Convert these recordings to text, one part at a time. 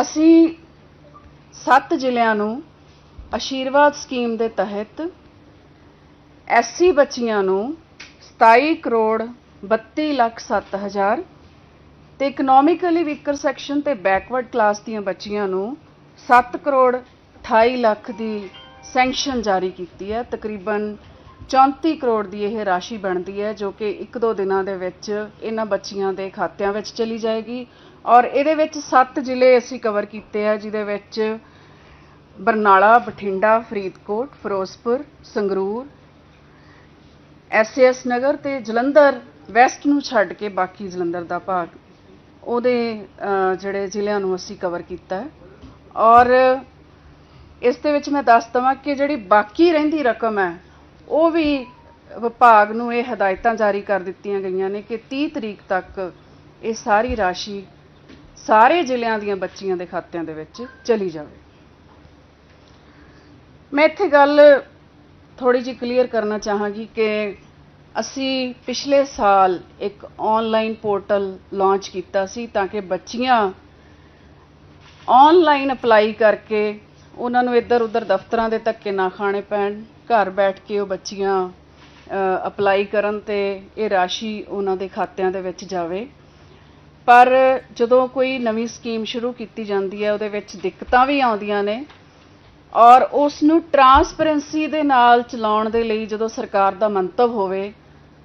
ਅਸੀਂ ਸੱਤ ਜ਼ਿਲ੍ਹਿਆਂ ਨੂੰ ਆਸ਼ੀਰਵਾਦ ਸਕੀਮ ਦੇ ਤਹਿਤ ਐਸਸੀ ਬੱਚੀਆਂ ਨੂੰ 27 ਕਰੋੜ 32 ਲੱਖ 7 ਹਜ਼ਾਰ ਤੇ ਇਕਨੋਮਿਕਲੀ ਵੀਕਰ ਸੈਕਸ਼ਨ ਤੇ ਬੈਕਵਰਡ ਕਲਾਸ ਦੀਆਂ ਬੱਚੀਆਂ ਨੂੰ 7 ਕਰੋੜ 28 ਲੱਖ ਦੀ ਸੈਂਕਸ਼ਨ ਜਾਰੀ ਕੀਤੀ ਹੈ। ਤਕਰੀਬਨ 34 ਕਰੋੜ ਦੀ ਇਹ ਰਾਸ਼ੀ ਬਣਦੀ ਹੈ ਜੋ ਕਿ ਇੱਕ ਦੋ ਦਿਨਾਂ ਦੇ ਵਿੱਚ ਇਹਨਾਂ ਬੱਚੀਆਂ ਦੇ ਖਾਤਿਆਂ ਵਿੱਚ ਚਲੀ ਜਾਏਗੀ। ਔਰ ਇਹਦੇ ਵਿੱਚ 7 ਜ਼ਿਲ੍ਹੇ ਅਸੀਂ ਕਵਰ ਕੀਤੇ ਆ, ਜਿਹਦੇ ਵਿੱਚ ਬਰਨਾਲਾ, ਬਠਿੰਡਾ, ਫਰੀਦਕੋਟ, ਫਿਰੋਜ਼ਪੁਰ, ਸੰਗਰੂਰ ਐਸਐਸ ਨਗਰ ਤੇ ਜਲੰਧਰ ਵੈਸਟ ਨੂੰ ਛੱਡ ਕੇ ਬਾਕੀ ਜਲੰਧਰ ਦਾ ਭਾਗ। ਉਹਦੇ ਜਿਹੜੇ ਜ਼ਿਲ੍ਹਿਆਂ ਨੂੰ ਅਸੀਂ ਕਵਰ ਕੀਤਾ। ਹੈ ਔਰ ਇਸ ਦੇ ਵਿੱਚ ਮੈਂ ਦੱਸ ਦਵਾਂ ਕਿ ਜਿਹੜੀ ਬਾਕੀ ਰਹਿੰਦੀ ਰਕਮ ਹੈ, ਉਹ ਵੀ ਵਿਭਾਗ ਨੂੰ ਇਹ ਹਦਾਇਤਾਂ ਜਾਰੀ ਕਰ ਦਿੱਤੀਆਂ ਗਈਆਂ ਨੇ ਕਿ 30 ਤਰੀਕ ਤੱਕ ਇਹ ਸਾਰੀ ਰਾਸ਼ੀ ਸਾਰੇ ਜ਼ਿਲ੍ਹਿਆਂ ਦੀਆਂ ਬੱਚੀਆਂ ਦੇ ਖਾਤਿਆਂ ਦੇ ਵਿੱਚ ਚਲੀ ਜਾਵੇ। ਮੈਂ ਇੱਥੇ ਗੱਲ ਥੋੜੀ ਜਿਹੀ ਕਲੀਅਰ ਕਰਨਾ ਚਾਹਾਂਗੀ ਕਿ ਅਸੀਂ ਪਿਛਲੇ ਸਾਲ ਇੱਕ ਆਨਲਾਈਨ ਪੋਰਟਲ ਲਾਂਚ ਕੀਤਾ ਸੀ ਤਾਂ ਕਿ ਬੱਚੀਆਂ ਆਨਲਾਈਨ ਅਪਲਾਈ ਕਰਕੇ ਉਹਨਾਂ ਨੂੰ ਇੱਧਰ ਉੱਧਰ ਦਫ਼ਤਰਾਂ ਦੇ ਧੱਕੇ ਨਾ ਖਾਣੇ ਪੈਣ, ਘਰ ਬੈਠ ਕੇ ਉਹ ਬੱਚੀਆਂ ਅਪਲਾਈ ਕਰਨ ਤੇ ਇਹ ਰਾਸ਼ੀ ਉਹਨਾਂ ਦੇ ਖਾਤਿਆਂ ਦੇ ਵਿੱਚ ਜਾਵੇ। ਪਰ ਜਦੋਂ ਕੋਈ ਨਵੀਂ ਸਕੀਮ ਸ਼ੁਰੂ ਕੀਤੀ ਜਾਂਦੀ ਹੈ, ਉਹਦੇ ਵਿੱਚ ਦਿੱਕਤਾਂ ਵੀ ਆਉਂਦੀਆਂ ਨੇ ਔਰ ਉਸ ਨੂੰ ਟਰਾਂਸਪੇਰੈਂਸੀ ਦੇ ਨਾਲ ਚਲਾਉਣ ਦੇ ਲਈ ਜਦੋਂ ਸਰਕਾਰ ਦਾ ਮੰਤਵ ਹੋਵੇ,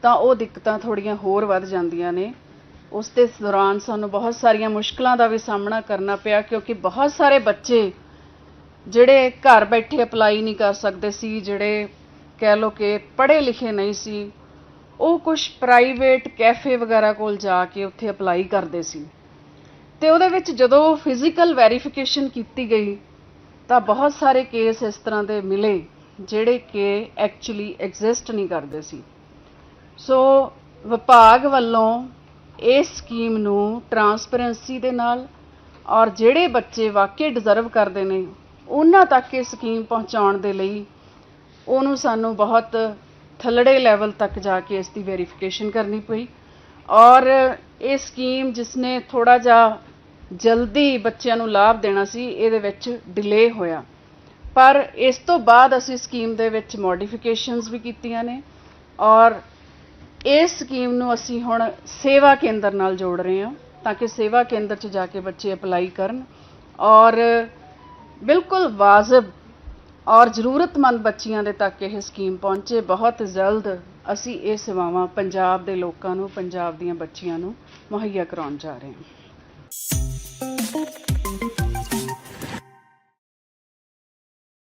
ਤਾਂ ਉਹ ਦਿੱਕਤਾਂ ਥੋੜੀਆਂ ਹੋਰ ਵੱਧ ਜਾਂਦੀਆਂ ਨੇ। ਉਸ ਦੇ ਦੌਰਾਨ ਸਾਨੂੰ ਬਹੁਤ ਸਾਰੀਆਂ ਮੁਸ਼ਕਲਾਂ ਦਾ ਵੀ ਸਾਹਮਣਾ ਕਰਨਾ ਪਿਆ, ਕਿਉਂਕਿ ਬਹੁਤ ਸਾਰੇ ਬੱਚੇ ਜਿਹੜੇ ਘਰ ਬੈਠੇ ਅਪਲਾਈ ਨਹੀਂ ਕਰ ਸਕਦੇ ਸੀ, ਜਿਹੜੇ ਕਹਿ ਲੋ ਕਿ ਪੜ੍ਹੇ ਲਿਖੇ ਨਹੀਂ ਸੀ ਉਹ ਕੁਝ ਪ੍ਰਾਈਵੇਟ ਕੈਫੇ ਵਗੈਰਾ ਕੋਲ ਜਾ ਕੇ ਉੱਥੇ ਅਪਲਾਈ ਕਰਦੇ ਸੀ। ਤੇ ਉਹਦੇ ਵਿੱਚ ਜਦੋਂ ਫਿਜ਼ੀਕਲ ਵੈਰੀਫਿਕੇਸ਼ਨ ਕੀਤੀ ਗਈ, ਤਾਂ ਬਹੁਤ ਸਾਰੇ ਕੇਸ ਇਸ ਤਰ੍ਹਾਂ ਦੇ ਮਿਲੇ, ਜਿਹੜੇ ਕਿ ਐਕਚੁਅਲੀ ਐਗਜ਼ਿਸਟ ਨਹੀਂ ਕਰਦੇ ਸੀ। ਸੋ ਵਿਭਾਗ ਵੱਲੋਂ ਇਸ ਸਕੀਮ ਨੂੰ ਟਰਾਂਸਪੇਰੈਂਸੀ ਦੇ ਨਾਲ ਔਰ ਜਿਹੜੇ ਬੱਚੇ ਵਾਕਈ ਡਿਜ਼ਰਵ ਕਰਦੇ ਨੇ, ਉਹਨਾਂ ਤੱਕ ਇਹ ਸਕੀਮ ਪਹੁੰਚਾਉਣ ਦੇ ਲਈ ਉਹਨੂੰ ਸਾਨੂੰ ਬਹੁਤ ਥੱਲੜੇ ਲੈਵਲ ਤੱਕ ਜਾ ਕੇ ਇਸ ਦੀ ਵੈਰੀਫਿਕੇਸ਼ਨ ਕਰਨੀ ਪਈ। ਔਰ ਇਹ ਸਕੀਮ ਜਿਸਨੇ ਥੋੜਾ ਜਿਹਾ ਜਲਦੀ ਬੱਚਿਆਂ ਨੂੰ ਲਾਭ ਦੇਣਾ ਸੀ, ਇਹਦੇ ਵਿੱਚ ਡਿਲੇ ਹੋਇਆ। ਪਰ ਇਸ ਤੋਂ ਬਾਅਦ ਅਸੀਂ ਸਕੀਮ ਦੇ ਵਿੱਚ ਮੋਡੀਫਿਕੇਸ਼ਨਸ ਵੀ ਕੀਤੀਆਂ ਨੇ। ਔਰ ਇਸ ਸਕੀਮ ਨੂੰ ਅਸੀਂ ਹੁਣ ਸੇਵਾ ਕੇਂਦਰ ਨਾਲ ਜੋੜ ਰਹੇ ਹਾਂ, ਤਾਂ ਕਿ ਸੇਵਾ ਕੇਂਦਰ 'ਚ ਜਾ ਕੇ ਬੱਚੇ ਅਪਲਾਈ ਕਰਨ। ਔਰ ਬਿਲਕੁਲ ਵਾਜਬ ਔਰ ਜ਼ਰੂਰਤਮੰਦ ਬੱਚੀਆਂ ਦੇ ਤੱਕ ਇਹ ਸਕੀਮ ਪਹੁੰਚੇ। ਬਹੁਤ ਜਲਦ ਅਸੀਂ ਇਹ ਸੇਵਾਵਾਂ ਪੰਜਾਬ ਦੇ ਲੋਕਾਂ ਨੂੰ, ਪੰਜਾਬ ਦੀਆਂ ਬੱਚੀਆਂ ਨੂੰ ਮੁਹੱਈਆ ਕਰਾਉਣ ਜਾ ਰਹੇ ਹਾਂ।